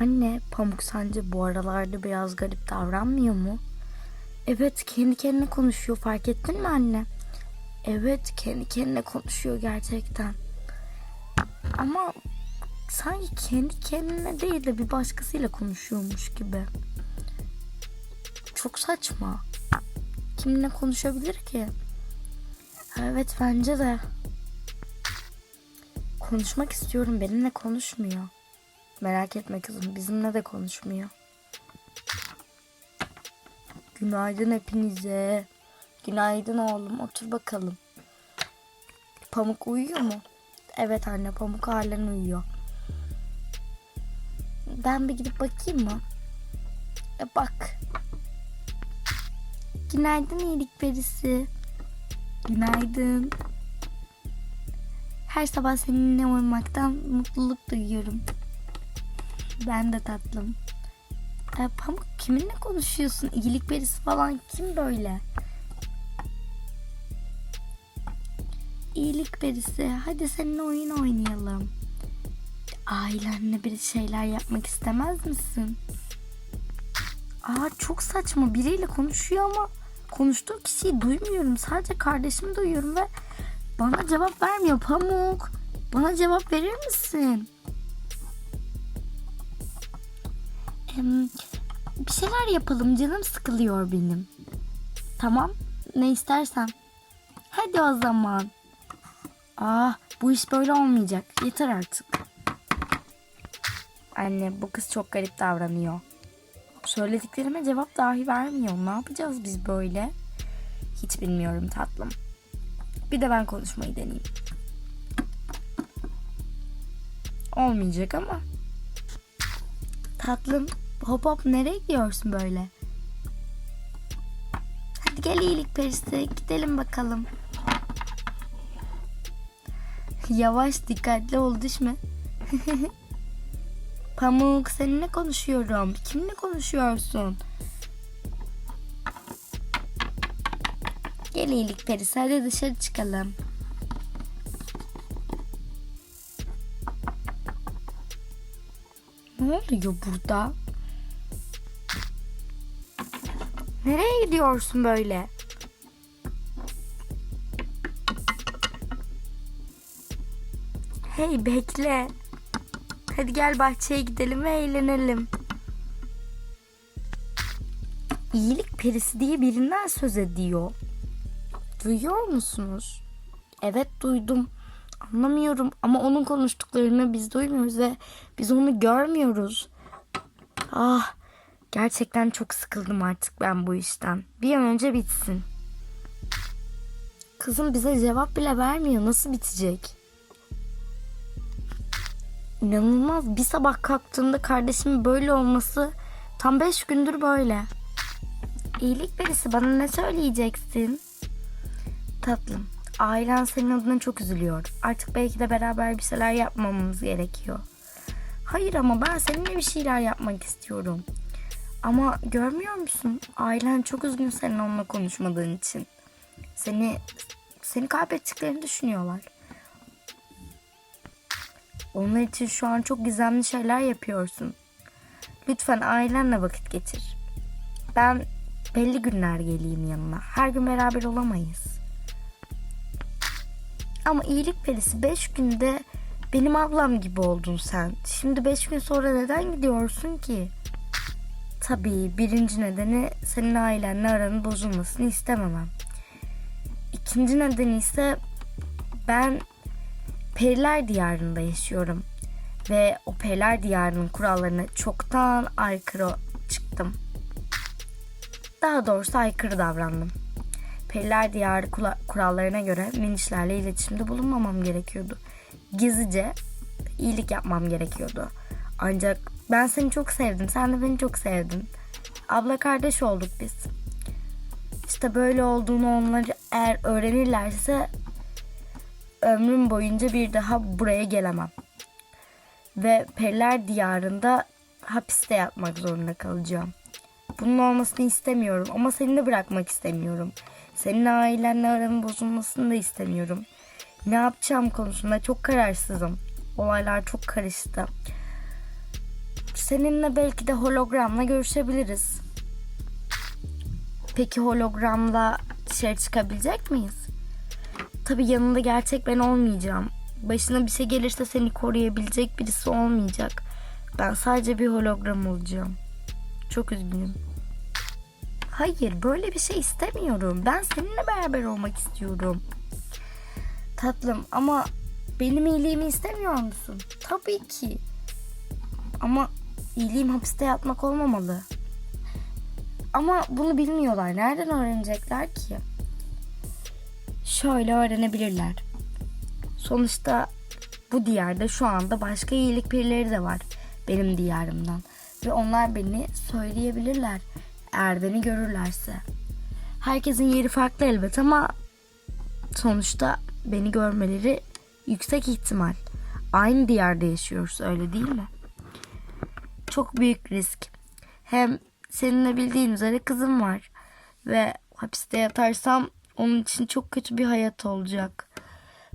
Anne, Pamuk sence bu aralarda biraz garip davranmıyor mu? Evet, kendi kendine konuşuyor. Fark ettin mi anne? Evet, kendi kendine konuşuyor gerçekten. Ama sanki kendi kendine değil de bir başkasıyla konuşuyormuş gibi. Çok saçma. Kiminle konuşabilir ki? Evet, bence de. Konuşmak istiyorum. Benimle konuşmuyor. Merak etme kızım. Bizimle de konuşmuyor. Günaydın hepinize. Günaydın oğlum. Otur bakalım. Pamuk uyuyor mu? Evet anne Pamuk halen uyuyor. Ben bir gidip bakayım mı? E bak. Günaydın iyilik perisi. Günaydın. Her sabah seninle uyumaktan mutluluk duyuyorum. Ben de tatlım. E, Pamuk kiminle konuşuyorsun? İyilik perisi falan kim böyle? İyilik perisi hadi seninle oyun oynayalım. Ailenle bir şeyler yapmak istemez misin? Aa çok saçma biriyle konuşuyor ama konuştuğu kişiyi duymuyorum. Sadece kardeşimi duyuyorum ve bana cevap vermiyor Pamuk. Bana cevap verir misin? Bir şeyler yapalım canım sıkılıyor benim. Tamam ne istersen. Hadi o zaman. Ah bu iş böyle olmayacak. Yeter artık. Anne bu kız çok garip davranıyor. Söylediklerime cevap dahi vermiyor. Ne yapacağız biz böyle? Hiç bilmiyorum tatlım. Bir de ben konuşmayı deneyeyim. Olmayacak ama. Tatlım hop hop nereye gidiyorsun böyle? Hadi gel iyilik perisi gidelim bakalım. Yavaş dikkatli ol düşme. Pamuk seninle konuşuyorum. Kimle konuşuyorsun? Gel iyilik perisi hadi dışarı çıkalım. Ne oluyor burada? Nereye gidiyorsun böyle? Hey bekle. Hadi gel bahçeye gidelim ve eğlenelim. İyilik perisi diye birinden söz ediyor. Duyuyor musunuz? Evet duydum. Anlamıyorum ama onun konuştuklarını biz duymuyoruz ve biz onu görmüyoruz. Ah gerçekten çok sıkıldım artık ben bu işten. Bir an önce bitsin. Kızım bize cevap bile vermiyor. Nasıl bitecek? İnanılmaz. Bir sabah kalktığımda kardeşimin böyle olması tam beş gündür böyle. İyilik birisi bana ne söyleyeceksin? Tatlım, ailen senin adına çok üzülüyor. Artık belki de beraber bir şeyler yapmamamız gerekiyor. Hayır ama ben seninle bir şeyler yapmak istiyorum. Ama görmüyor musun? Ailen çok üzgün senin onunla konuşmadığın için. Seni seni kaybettiklerini düşünüyorlar. Onlar için şu an çok gizemli şeyler yapıyorsun. Lütfen ailenle vakit geçir. Ben belli günler geleyim yanına. Her gün beraber olamayız. Ama iyilik perisi 5 günde benim ablam gibi oldun sen. Şimdi 5 gün sonra neden gidiyorsun ki? Tabii birinci nedeni senin ailenle aranın bozulmasını istememem. İkinci nedeni ise ben Periler Diyarı'nda yaşıyorum. Ve o Periler Diyarı'nın kurallarına çoktan aykırı çıktım. Daha doğrusu aykırı davrandım. Periler Diyarı kurallarına göre minişlerle iletişimde bulunmamam gerekiyordu. Gizlice iyilik yapmam gerekiyordu. Ancak ben seni çok sevdim. Sen de beni çok sevdin. Abla kardeş olduk biz. İşte böyle olduğunu onlar eğer öğrenirlerse ömrüm boyunca bir daha buraya gelemem. Ve Periler Diyarı'nda hapiste yatmak zorunda kalacağım. Bunun olmasını istemiyorum ama seni de bırakmak istemiyorum. Senin ailenle aranın bozulmasını da istemiyorum. Ne yapacağım konusunda çok kararsızım. Olaylar çok karıştı. Seninle belki de hologramla görüşebiliriz. Peki hologramla dışarı çıkabilecek miyiz? Tabii yanında gerçek ben olmayacağım. Başına bir şey gelirse seni koruyabilecek birisi olmayacak. Ben sadece bir hologram olacağım. Çok üzgünüm. Hayır, böyle bir şey istemiyorum. Ben seninle beraber olmak istiyorum. Tatlım ama benim iyiliğimi istemiyor musun? Tabii ki. Ama iyiliğim hapiste yatmak olmamalı. Ama bunu bilmiyorlar. Nereden öğrenecekler ki? Şöyle öğrenebilirler. Sonuçta bu diyarda şu anda başka iyilik birileri de var benim diyarımdan. Ve onlar beni söyleyebilirler eğer beni görürlerse. Herkesin yeri farklı elbet ama sonuçta beni görmeleri yüksek ihtimal. Aynı diyarda yaşıyoruz öyle değil mi? Çok büyük risk. Hem seninle bildiğin üzere kızım var. Ve hapiste yatarsam onun için çok kötü bir hayat olacak.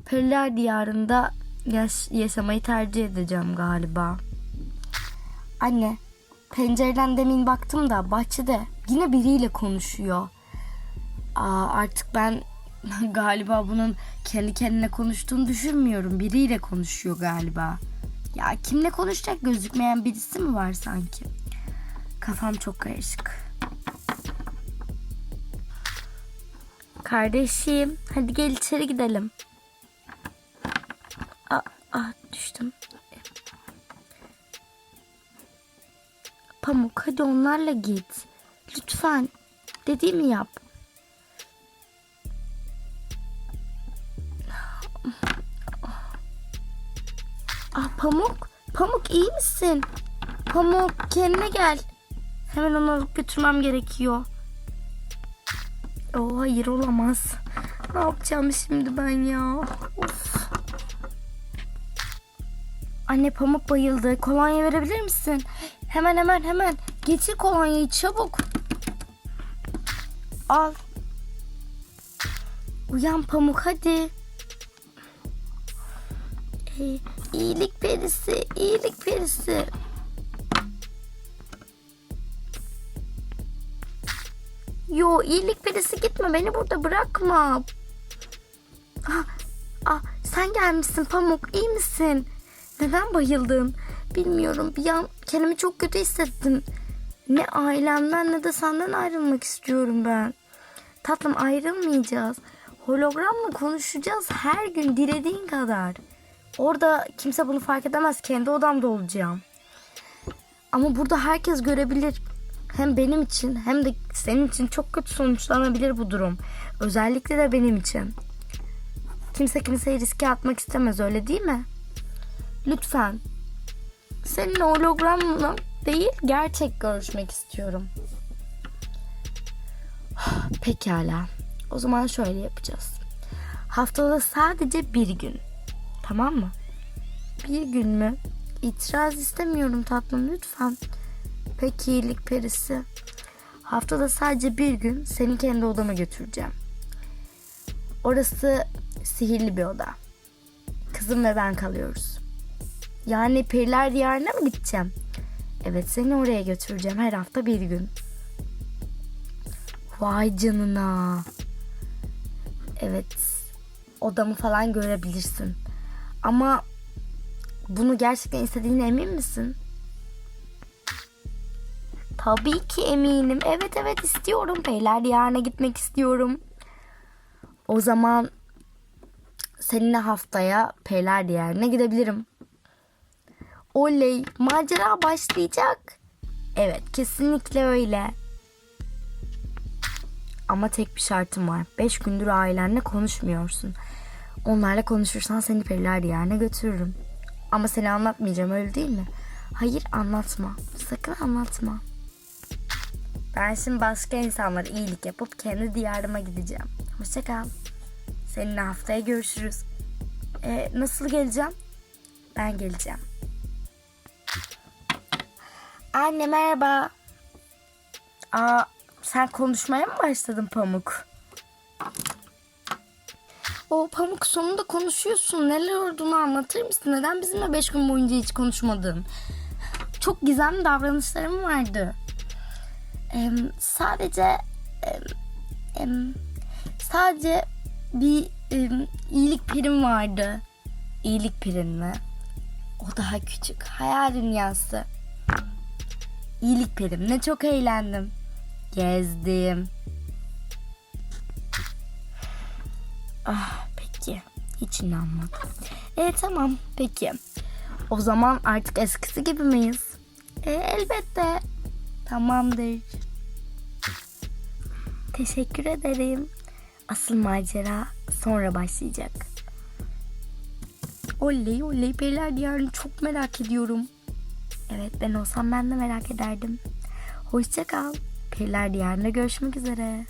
Periler diyarında yaş- yaşamayı tercih edeceğim galiba. Anne, pencereden demin baktım da bahçede yine biriyle konuşuyor. Aa, artık ben galiba bunun kendi kendine konuştuğunu düşünmüyorum. Biriyle konuşuyor galiba. Ya kimle konuşacak gözükmeyen birisi mi var sanki? Kafam çok karışık. Kardeşim, hadi gel içeri gidelim. Ah, ah düştüm. Pamuk hadi onlarla git. Lütfen. Dediğimi yap. Pamuk. Pamuk iyi misin? Pamuk kendine gel. Hemen onu alıp götürmem gerekiyor. Oh hayır olamaz. Ne yapacağım şimdi ben ya? Of. Anne Pamuk bayıldı. Kolonya verebilir misin? Hemen hemen hemen. Getir kolonyayı çabuk. Al. Uyan Pamuk hadi. Ee, iyilik perisi, iyilik perisi. Yo iyilik perisi gitme beni burada bırakma. Ah, ah, sen gelmişsin Pamuk iyi misin? Neden bayıldın? Bilmiyorum bir an kendimi çok kötü hissettim. Ne ailemden ne de senden ayrılmak istiyorum ben. Tatlım ayrılmayacağız. Hologramla konuşacağız her gün dilediğin kadar. Orada kimse bunu fark edemez. Kendi odamda olacağım. Ama burada herkes görebilir. Hem benim için hem de senin için çok kötü sonuçlanabilir bu durum. Özellikle de benim için. Kimse kimseyi riske atmak istemez öyle değil mi? Lütfen. Seninle hologramla değil gerçek görüşmek istiyorum. Pekala. O zaman şöyle yapacağız. Haftada sadece bir gün. Tamam mı? Bir gün mü? İtiraz istemiyorum tatlım lütfen. Peki iyilik perisi. Haftada sadece bir gün seni kendi odama götüreceğim. Orası sihirli bir oda. Kızım ve ben kalıyoruz. Yani periler diyarına mı gideceğim? Evet seni oraya götüreceğim her hafta bir gün. Vay canına. Evet odamı falan görebilirsin. Ama bunu gerçekten istediğine emin misin? Tabii ki eminim. Evet evet istiyorum. Peyler diyarına gitmek istiyorum. O zaman seninle haftaya Peyler diyarına gidebilirim. Oley macera başlayacak. Evet kesinlikle öyle. Ama tek bir şartım var. Beş gündür ailenle konuşmuyorsun. Onlarla konuşursan seni periler diyarına götürürüm. Ama seni anlatmayacağım öyle değil mi? Hayır anlatma. Sakın anlatma. Ben şimdi başka insanlara iyilik yapıp kendi diyarıma gideceğim. Hoşça kal. Seninle haftaya görüşürüz. Ee, nasıl geleceğim? Ben geleceğim. Anne merhaba. Aa, sen konuşmaya mı başladın Pamuk? O Pamuk sonunda konuşuyorsun. Neler olduğunu anlatır mısın? Neden bizimle beş gün boyunca hiç konuşmadın? çok gizemli davranışlarım vardı. Em, sadece em, em, sadece bir em, iyilik pirim vardı. İyilik pirin mi? O daha küçük. Hayal dünyası. İyilik perimle çok eğlendim. Gezdim. Ah peki. Hiç inanmadım. E tamam peki. O zaman artık eskisi gibi miyiz? E, elbette. Tamamdır. Teşekkür ederim. Asıl macera sonra başlayacak. Oley oley Periler Diyarı'nı çok merak ediyorum. Evet ben olsam ben de merak ederdim. Hoşça kal. Periler Diyarı'nda görüşmek üzere.